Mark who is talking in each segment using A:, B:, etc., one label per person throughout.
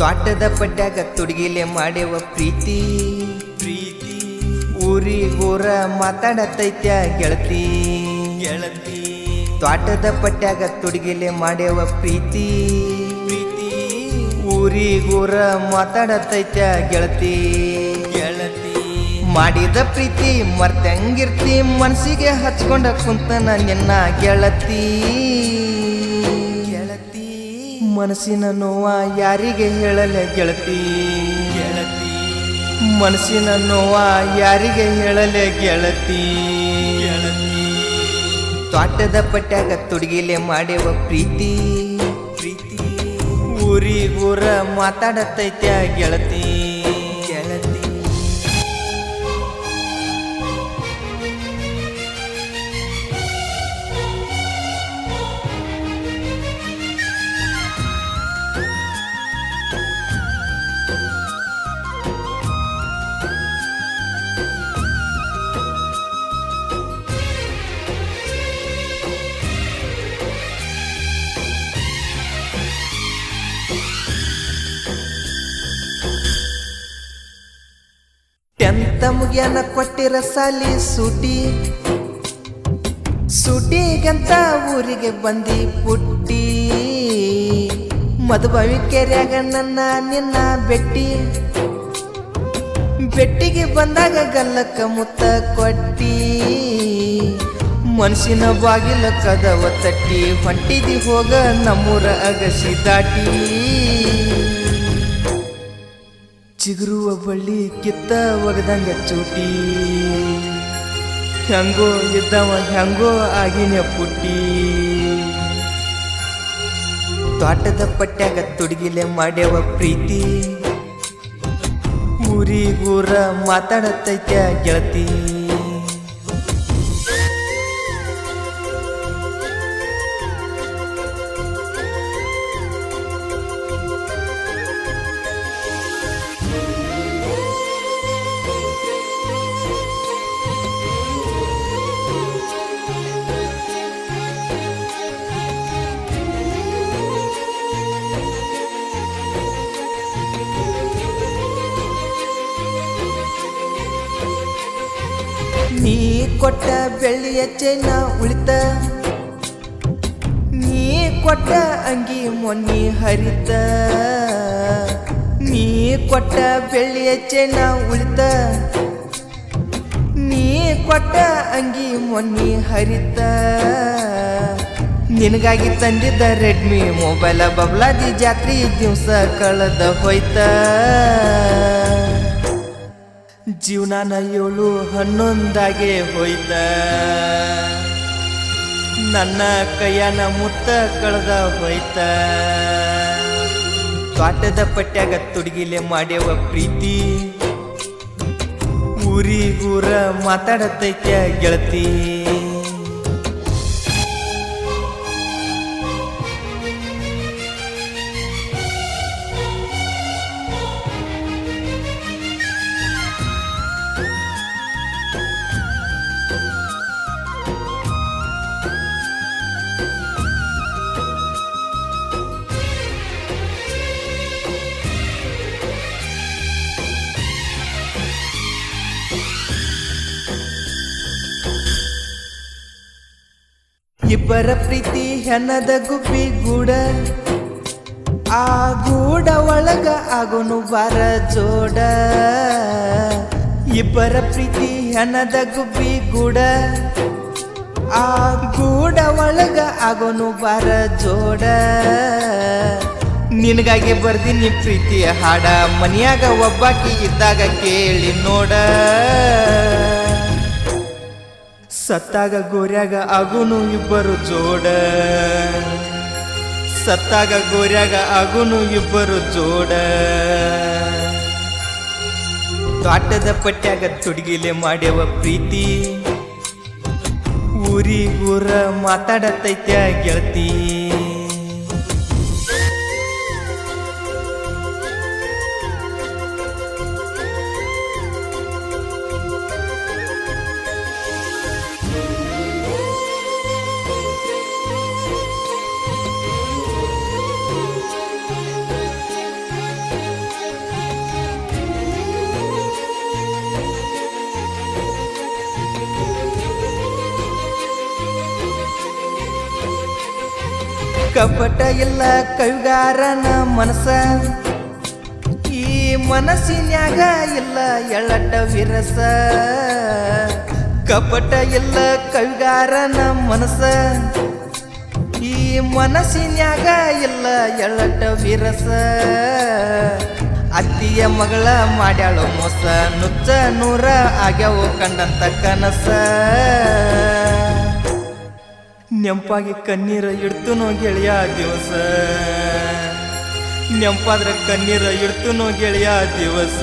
A: ತ್ವಾಟದ ಪಡ್ಯಾಗ ತುಡುಗಿಲೆ ಮಾಡ್ಯವ ಪ್ರೀತಿ.
B: ಪ್ರೀತಿ.
A: ಊರಿ ಊರಿಗೂರ ಮಾತಾಡತೈತ್ಯ ಗೆಳತಿ.
B: ಗೆಳತಿ.
A: ತ್ವಾಟದ ಪಟ್ಯಾಗ ತುಡುಗಿಲೆ ಮಾಡ್ಯವ ಪ್ರೀತಿ.
B: ಪ್ರೀತಿ.
A: ಊರಿ ಊರಿಗೂರ ಮಾತಾಡತೈತ್ಯ ಗೆಳತಿ.
B: ಗೆಳತಿ.
A: ಮಾಡಿದ ಪ್ರೀತಿ ಮರ್ತಂಗಿರ್ತಿ ಮನಸ್ಸಿಗೆ ಹಚ್ಕೊಂಡ ಕುಂತನ ನಿನ್ನ ಗೆಳತಿ. ಮನಸ್ಸಿನ ನೋವ ಯಾರಿಗೆ ಹೇಳಲೆ ಗೆಳತಿ?
B: ಗೆಳತಿ.
A: ಮನಸ್ಸಿನ ನೋವ ಯಾರಿಗೆ ಹೇಳಲೆ ಗೆಳತಿ?
B: ಗೆಳತಿ.
A: ಪಟ್ಟಾಗ ಪಟ್ಯಾಗ ತುಡುಗಿಲೆ ಮಾಡ್ಯವ ಪ್ರೀತಿ.
B: ಪ್ರೀತಿ.
A: ಊರಿಗೂರ ಮಾತಾಡತೈತ್ಯ ಗೆಳತಿ? ಟೆಂತ ಮುಗಿಯನ ಕೊಟ್ಟಿರ ಸಾಲಿ ಸುಟಿ? ಸೂಟಿಗಂತ ಊರಿಗೆ ಬಂದಿ ಪುಟ್ಟಿ? ಮದುವಿ ಕೆರೆಯಾಗ ನನ್ನ ನಿನ್ನ ಬೆಟ್ಟಿ. ಬೆಟ್ಟಿಗೆ ಬಂದಾಗ ಗಲ್ಲಕ್ಕ ಮುತ್ತ ಕೊಟ್ಟಿ. ಮನಸ್ಸಿನ ಬಾಗಿಲ ಕದವ ತಟ್ಟಿ. ಹೊಂಟಿದಿ ಹೋಗ ನಮ್ಮೂರ ಅಗಸಿ ದಾಟಿ. ಚಿಗುರುವ ಬಳ್ಳಿ ಕಿತ್ತ ಒಗದಂಗ ಚೂಟಿ. ಹೆಂಗೋ ಇದ್ದವ ಹೆಂಗೋ ಆಗಿನ ಪುಟ್ಟಿ. ತೋಟದ ಪಟ್ಯಾಗ ತುಡುಗಿಲೆ ಮಾಡ್ಯವ ಪ್ರೀತಿ. ಊರಿಗೂರ ಮಾತಾಡತೈತ್ಯ ಗೆಳತಿ. ಕೊಟ್ಟ ಬೆಳ್ಳಿಯ ಚೈನ ಉಳಿತ. ನೀ ಕೊಟ್ಟ ಅಂಗಿ ಮೊನ್ನಿ ಹರಿತ. ನೀ ಕೊಟ್ಟ ಬೆಳ್ಳಿಯ ಚೈನ ಉಳಿತ. ನೀ ಕೊಟ್ಟ ಅಂಗಿ ಮೊನ್ನಿ ಹರಿತ. ನಿನಗಾಗಿ ತಂದಿದ್ದ ರೆಡ್ಮಿ ಮೊಬೈಲ ಬಬ್ಲಾದಿ ಜಾತ್ರೆ ದಿವಸ ಕಳೆದ ಹೋಯ್ತ. ಜೀವನಾನ ಏಳು ಹನ್ನೊಂದಾಗೆ ಹೋಯ್ತ. ನನ್ನ ಕೈಯನ ಮುತ್ತ ಕಳೆದ ಹೋಯ್ತ. ತೋಟದ ಪಟ್ಯಾಗ ತುಡುಗಿಲೆ ಮಾಡ್ಯವ ಪ್ರೀತಿ. ಊರಿಗೂರ ಮಾತಾಡತೈತ್ಯ ಗೆಳತಿ. ಇಬ್ಬರ ಪ್ರೀತಿ ಹೆಣದ ಗುಬ್ಬಿ ಗೂಡ. ಆ ಗೂಡ ಒಳಗ ಆಗೋನು ಬರ ಜೋಡ. ಇಬ್ಬರ ಪ್ರೀತಿ ಹೆಣದ ಗುಬ್ಬಿ ಗೂಡ. ಆ ಗೂಡ ಒಳಗ ಆಗೋನು ಬರ ಜೋಡ. ನಿನಗಾಗಿ ಬರ್ದಿನಿ ಪ್ರೀತಿಯ ಹಾಡ, ಮನ್ಯಾಗ ಒಬ್ಬಾಕಿ ಇದ್ದಾಗ ಕೇಳಿ ನೋಡ. ಸತ್ತಾಗ ಗೋರ್ಯಾಗ ಆಗುನು ಇಬ್ಬರು ಜೋಡ. ಸತ್ತಾಗ ಗೋರ್ಯಾಗ ಆಗುನು ಇಬ್ಬರು ಜೋಡ. ತೋಟದ ಪಟ್ಯಾಗ ತುಡುಗಿಲೆ ಮಾಡ್ಯವ ಪ್ರೀತಿ. ಊರಿಗೂರ ಮಾತಾಡತೈತ್ಯ ಗೆಳತಿ. ಕಪಟ ಇಲ್ಲ ಕವಿಗಾರನ ಮನಸ ಈ ಮನಸ್ಸಿನ್ಯಾಗ ಇಲ್ಲ ಎಳ್ಳಟ ವಿರಸ. ಕಪಟ ಇಲ್ಲ ಕವಿಗಾರನ ಮನಸ ಈ ಮನಸ್ಸಿನ್ಯಾಗ ಇಲ್ಲ ಎಳ್ಳಟ ವಿರಸ. ಅತ್ತಿಯ ಮಗಳ ಮಾಡ್ಯಾಳು ಮೋಸ, ನುಚ್ಚ ನೂರ ಆಗ್ಯಾವು ಕಂಡಂತ ಕನಸ. ನೆಂಪಾಗಿ ಕಣ್ಣೀರ ಇಡ್ತುನೋ ಗೆಳೆಯ ದಿವಸ. ನೆಂಪಾದ್ರೆ ಕಣ್ಣೀರ ಇಡ್ತುನೋ ಗೆಳೆಯ ದಿವಸ.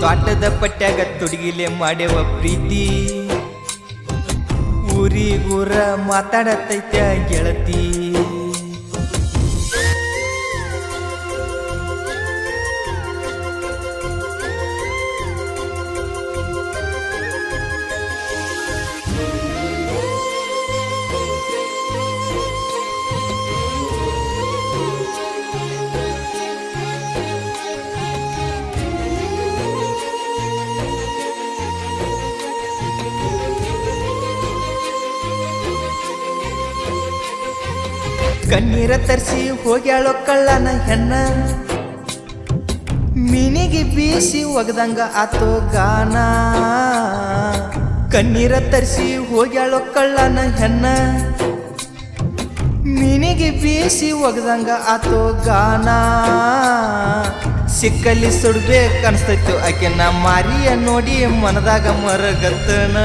A: ತೋಟದ ಪಟ್ಯಾಗ ತುಡುಗಿಲೆ ಮಾಡ್ಯವ ಪ್ರೀತಿ. ಊರಿಗೂರ ಮಾತಾಡತೈತ್ಯ ಗೆಳತಿ. ಕಣ್ಣೀರ ತರಿಸಿ ಹೋಗ್ಯಾಳೋ ಕಳ್ಳನ ಹೆಣ್ಣ. ಮೀನಿಗೆ ಬೀಸಿ ಒಗದಂಗ ಆತೋ ಗಾನ. ಕಣ್ಣೀರ ತರಿಸಿ ಹೋಗ್ಯಾಳೋ ಕಳ್ಳನ ಹೆಣ್ಣ. ಮೀನಿಗೆ ಬೀಸಿ ಒಗದಂಗ ಆತೋ ಗಾನ. ಸಿಕ್ಕಲ್ಲಿ ಸುಡ್ಬೇಕು ಆಕೆ ನಾ ಮಾರಿಯ ನೋಡಿ ಮನದಾಗ ಮರಗತ್ತನ.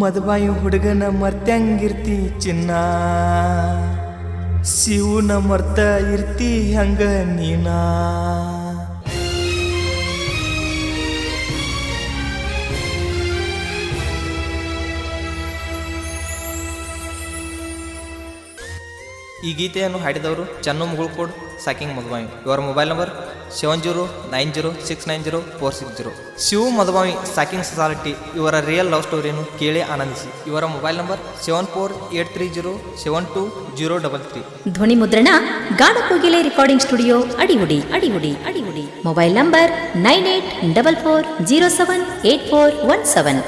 A: ಮದಬಾಯಿ ಹುಡುಗನ ಮರ್ತಂಗಿರ್ತಿ ಚಿನ್ನ. ಶಿವನ ಮರ್ತ ಇರ್ತಿ ಹಂಗ ನೀನಾ. ಈ ಗೀತೆಯನ್ನು ಹಾಡಿದವರು ಚನ್ನು ಮುಗುಳ್ಕೋಡ್ ಸಾಕಿಂಗ್ ಮಧುಬಾವಿ ಇವರ mobile number seven zero nine zero six nine zero four six zero Shiva Madhubavi ಸಾಕಿಂಗ್ ಸೊಸಾಲಿಟಿ ಇವರ ರಿಯಲ್ ಲವ್ ಸ್ಟೋರಿಯನ್ನು ಕೇಳಿ ಆನಂದಿಸಿ. ಇವರ mobile number seven four eight three zero seven two zero double three
C: ಧ್ವನಿ ಮುದ್ರಣ Ganakogile recording studio Adivudi Adivudi Adivudi mobile number nine eight double four zero seven eight four one seven